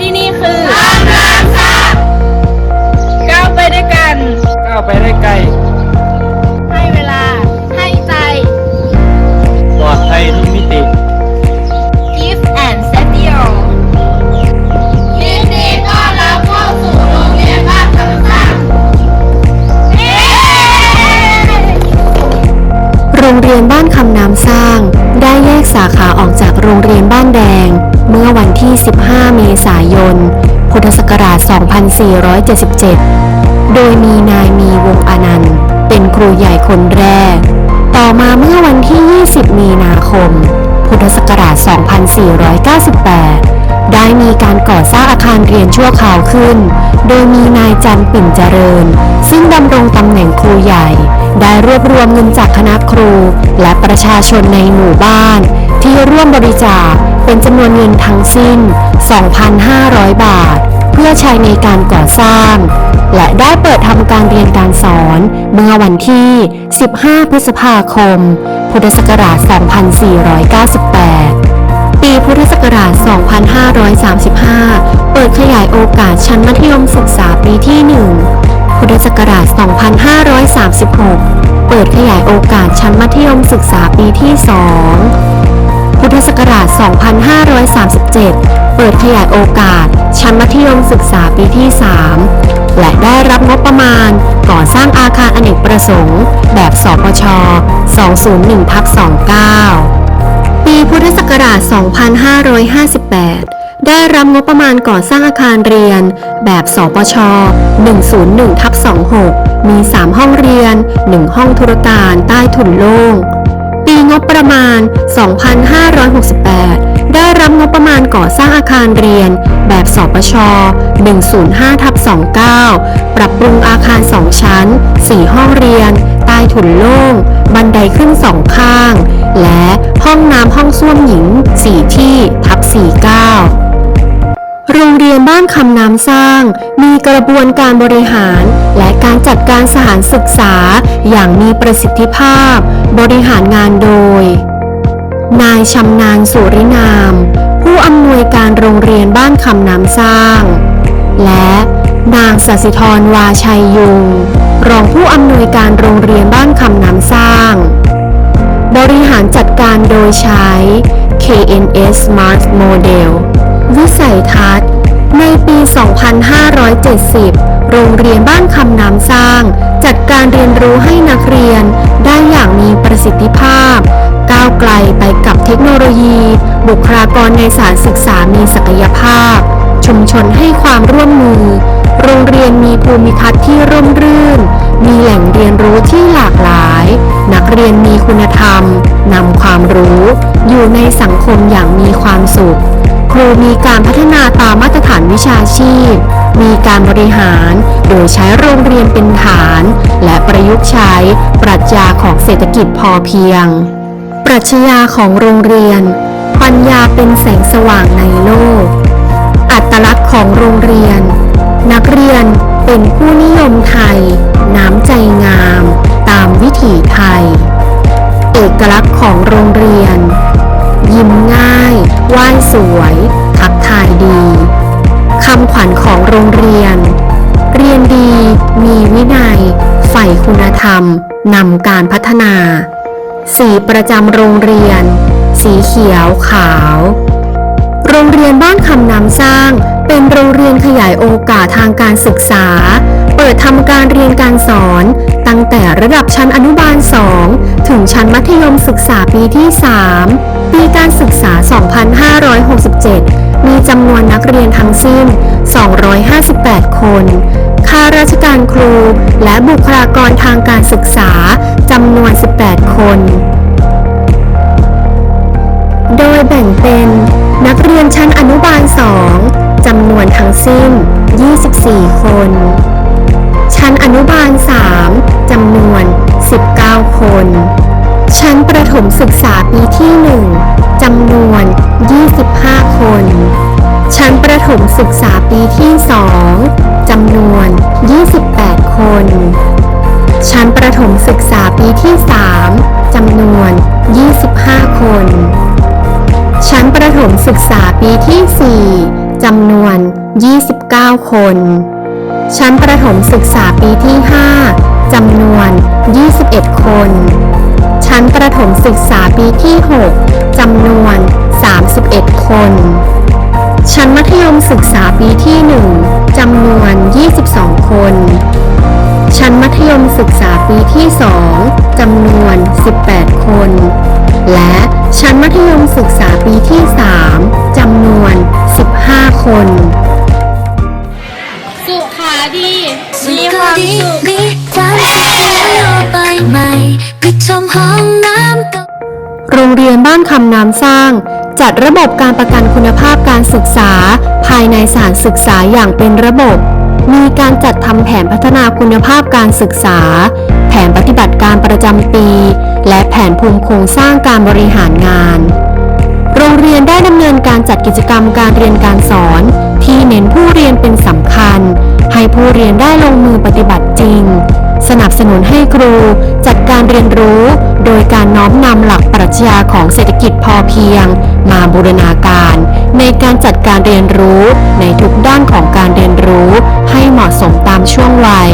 ทำน้ำสร้าง ได้แยกสาขาออกจากโรงเรียนบ้านแดง เมื่อวันที่ 15 เมษายน พุทธศักราช 2477 โดยมีนายมีวงอนันต์ เป็นครูใหญ่คนแรก ต่อมาเมื่อวันที่ 20 มีนาคม พุทธศักราช 2498ได้มีการก่อสร้างอาคารเรียนชั่วคราวขึ้น โดยมีนายจันทร์ปิ่นเจริญ ซึ่งดำรงตำแหน่งครูใหญ่ ได้รวบรวมเงินจากคณะครู และประชาชนในหมู่บ้าน ที่ร่วมบริจาคเป็นจำนวนเงินทั้งสิ้น 2,500 บาท เพื่อใช้ในการก่อสร้าง และได้เปิดทำการเรียนการสอนเมื่อวันที่ 15 พฤษภาคม พุทธศักราช 2498ปีพุทธศักราช 2535 เปิดขยายโอกาสชั้นมัธยมศึกษาปีที่ 1 ศักราช 2536 เปิดขยายโอกาสชั้นมัธยมศึกษาปีที่ 2 พุทธศักราช 2537 เปิดขยายโอกาสชั้นมัธยมศึกษาปีที่ 3 และได้รับงบประมาณก่อสร้างอาคารอเนกประสงค์ แบบสปช 201ทับ29 ปีพุทธศักราช 2558 ได้รับงบประมาณก่อสร้างอาคารเรียน แบบสปช 101ทับ26 มี 3 ห้องเรียน 1 ห้องธุรการใต้ถุนโล่ง ปีงบประมาณ 2568 ได้รับงบประมาณก่อสร้างอาคารเรียน แบบสปช 105ทับ29 ปรับปรุงอาคาร 2 ชั้น 4 ห้องเรียน ใต้ถุนโล่ง บันไดขึ้นสองข้าง และห้องน้ำห้องส้วมหญิง 4 ที่ทับ49 รงเรียนบ้านคำน้ำสร้าง มีกระบวนการบริหาร และการจัดการสถานศึกษา อย่างมีประสิทธิภาพ บริหารงานโดย นายชำนาญสุรินาม ผู้อำนวยการโรงเรียนบ้านคำน้ำสร้าง และนางสัสิธรวาชัยยุง รองผู้อำนวยการโรงเรียนบ้านคำน้ำสร้าง บริหารจัดการโดยใช้ KNS Smart Model วิสัยทัศน์ ในปี 2570 โรงเรียนบ้านคำน้ำสร้าง จัดการเรียนรู้ให้นักเรียนได้อย่างมีประสิทธิภาพ ก้าวไกลไปกับเทคโนโลยี บุคลากรในสารศึกษามีศักยภาพ ชุมชนให้ความร่วมมือ โรงเรียนมีภูมิทัศน์ที่ร่มรื่น มีแหล่งเรียนรู้ที่หลากหลาย นักเรียนมีคุณธรรมนำความรู้ อยู่ในสังคมอย่างมีความสุข ครูมีการพัฒนาตามมาตรฐานวิชาชีพ มีการบริหารโดยใช้โรงเรียนเป็นฐาน และประยุกต์ใช้ปรัชญาของเศรษฐกิจพอเพียง ปรัชญาของโรงเรียน ปัญญาเป็นแสงสว่างในโลก อัตลักษณ์ของโรงเรียน นักเรียนเป็นผู้นิยมไทย น้ำใจงาม ตามวิถีไทย เอกลักษณ์ของโรงเรียน ยิ้มง่าย ไหว้สวย ทักทายดีคำขวัญของโรงเรียน เรียนดี มีวินัย ใฝ่คุณธรรม นำการพัฒนา สีประจำโรงเรียน สีเขียวขาว โรงเรียนบ้านคำน้ำสร้าง เป็นโรงเรียนขยายโอกาสทางการศึกษา เปิดทำการเรียนการสอน ตั้งแต่ระดับชั้นอนุบาล 2 ถึงชั้นมัธยมศึกษาปีที่ 3 ปีการศึกษา 2567 มีจำนวนนักเรียนทั้งสิ้น 258 คน ข้าราชการครูและบุคลากรทางการศึกษาจำนวน 18 คน โดยแบ่งเป็นนักเรียนชั้นอนุบาล 2 จำนวนทั้งสิ้น 24 คน ชั้นอนุบาล 3 จำนวน 19 คน ชั้นประถมศึกษาปีที่ 1จำนวน 25 คน ชั้นประถมศึกษาปีที่ 2จำนวน 28 คน ชั้นประถมศึกษาปีที่ 3จำนวน 25 คน ชั้นประถมศึกษาปีที่ 4จำนวน 29 คน ชั้นประถมศึกษาปีที่ 5 จำนวน 21 คน ชั้นประถมศึกษาปีที่ 6 จำนวน 31 คน ชั้นมัธยมศึกษาปีที่ 1 จำนวน 22 คน ชั้นมัธยมศึกษาปีที่ 2 จำนวน 18 คน และชั้นมัธยมศึกษาปีที่ 3 จำนวน 15 คน สุขาดี มีความสุข ชมห้องน้ำเก่าโรงเรียนบ้านคำน้ำสร้าง จัดระบบการประกันคุณภาพการศึกษา ภายในสถานศึกษาอย่างเป็นระบบ มีการจัดทำแผนพัฒนาคุณภาพการศึกษา แผนปฏิบัติการประจำปี และแผนภูมิโครงสร้างการบริหารงาน โรงเรียนได้ดำเนินการจัดกิจกรรมการเรียนการสอน ที่เน้นผู้เรียนเป็นสำคัญ ให้ผู้เรียนได้ลงมือปฏิบัติจริง สนับสนุนให้ครู จัดการเรียนรู้ โดยการน้อมนำหลักปรัชญาของเศรษฐกิจพอเพียง มาบูรณาการ ในการจัดการเรียนรู้ในทุกด้านของการเรียนรู้ ให้เหมาะสมตามช่วงวัย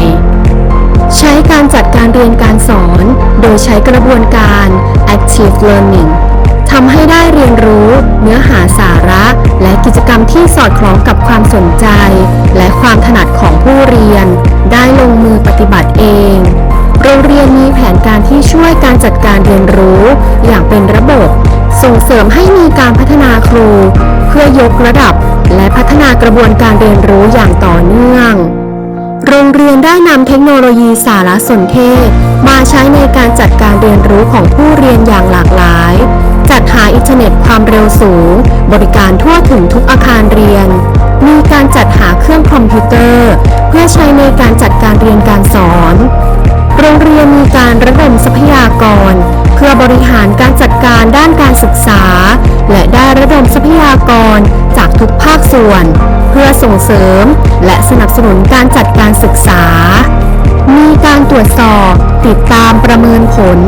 ใช้การจัดการเรียนการสอน โดยใช้กระบวนการ active learning ทำให้ได้เรียนรู้ เนื้อหาสาระ และกิจกรรมที่สอดคล้องกับความสนใจ และความถนัดของผู้เรียน ได้ลงมือปฏิบัติเอง โรงเรียนมีแผนการที่ช่วยการจัดการเรียนรู้ อย่างเป็นระบบ ส่งเสริมให้มีการพัฒนาครู เพื่อยกระดับ และพัฒนากระบวนการเรียนรู้อย่างต่อเนื่องโรงเรียนได้นำเทคโนโลยีสารสนเทศ มาใช้ในการจัดการเรียนรู้ของผู้เรียนอย่างหลากหลาย จัดหาอินเทอร์เน็ตความเร็วสูง บริการทั่วถึงทุกอาคารเรียน มีการจัดหาเครื่องคอมพิวเตอร์ เพื่อใช้ในการจัดการเรียนการสอน โรงเรียนมีการระดมทรัพยากร เพื่อบริหารการจัดการด้านการศึกษา และได้ระดมทรัพยากรจากทุกภาคส่วน เพื่อส่งเสริม และสนับสนุนการจัดการศึกษา มีการตรวจสอบ ติดตามประเมินผล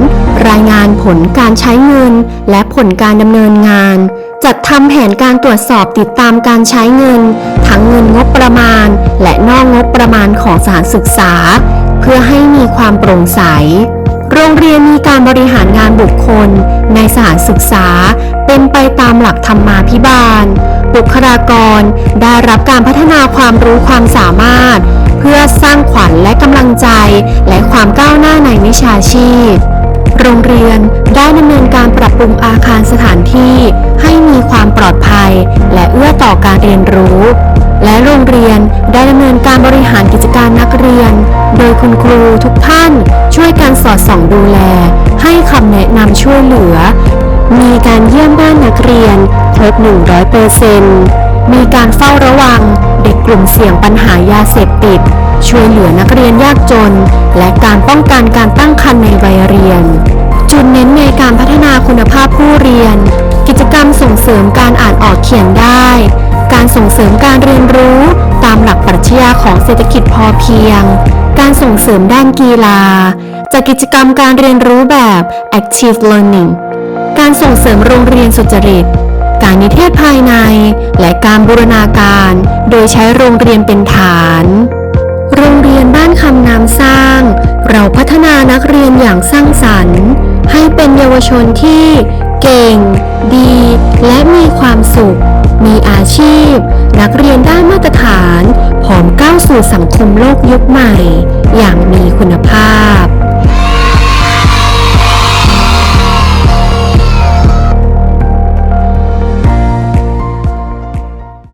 รายงานผลการใช้เงิน และผลการดำเนินงาน จัดทำแผนการตรวจสอบติดตามการใช้เงิน ทั้งเงินงบประมาณ และนอกงบประมาณของสถานศึกษา เพื่อให้มีความโปร่งใส โรงเรียนมีการบริหารงานบุคคล ในสถานศึกษา เป็นไปตามหลักธรรมาภิบาล บุคลากรได้รับการพัฒนาความรู้ความสามารถ เพื่อสร้างขวัญและกำลังใจ และความก้าวหน้าในวิชาชีพ โรงเรียนได้ดำเนินการปรับปรุงอาคารสถานที่ ให้มีความปลอดภัย และเอื้อต่อการเรียนรู้ และโรงเรียนได้ดำเนินการบริหารกิจการนักเรียน โดยคุณครูทุกท่านช่วยการสอดส่องดูแล ให้คำแนะนำช่วยเหลือ มีการเยี่ยมบ้านนักเรียนครบ100%มีการเฝ้าระวัง เด็กกลุ่มเสี่ยงปัญหายาเสพติด ช่วยเหลือนักเรียนยากจน และการป้องกันการตั้งครรภ์ในวัยเรียน จุดเน้นในการพัฒนาคุณภาพผู้เรียน กิจกรรมส่งเสริมการอ่านออกเขียนได้ การส่งเสริมการเรียนรู้ ตามหลักปรัชญาของเศรษฐกิจพอเพียง การส่งเสริมด้านกีฬาจากกิจกรรมการเรียนรู้แบบ active learning การส่งเสริมโรงเรียนสุจริต การนิเทศภายใน และการบูรณาการ โดยใช้โรงเรียนเป็นฐาน โรงเรียนบ้านคำน้ำสร้าง เราพัฒนานักเรียนอย่างสร้างสรรค์ ให้เป็นเยาวชนที่ เก่ง ดี และมีความสุข มีอาชีพ นักเรียนได้มาตรฐาน พร้อมก้าวสู่สังคมโลกยุคใหม่ อย่างมีคุณภาพ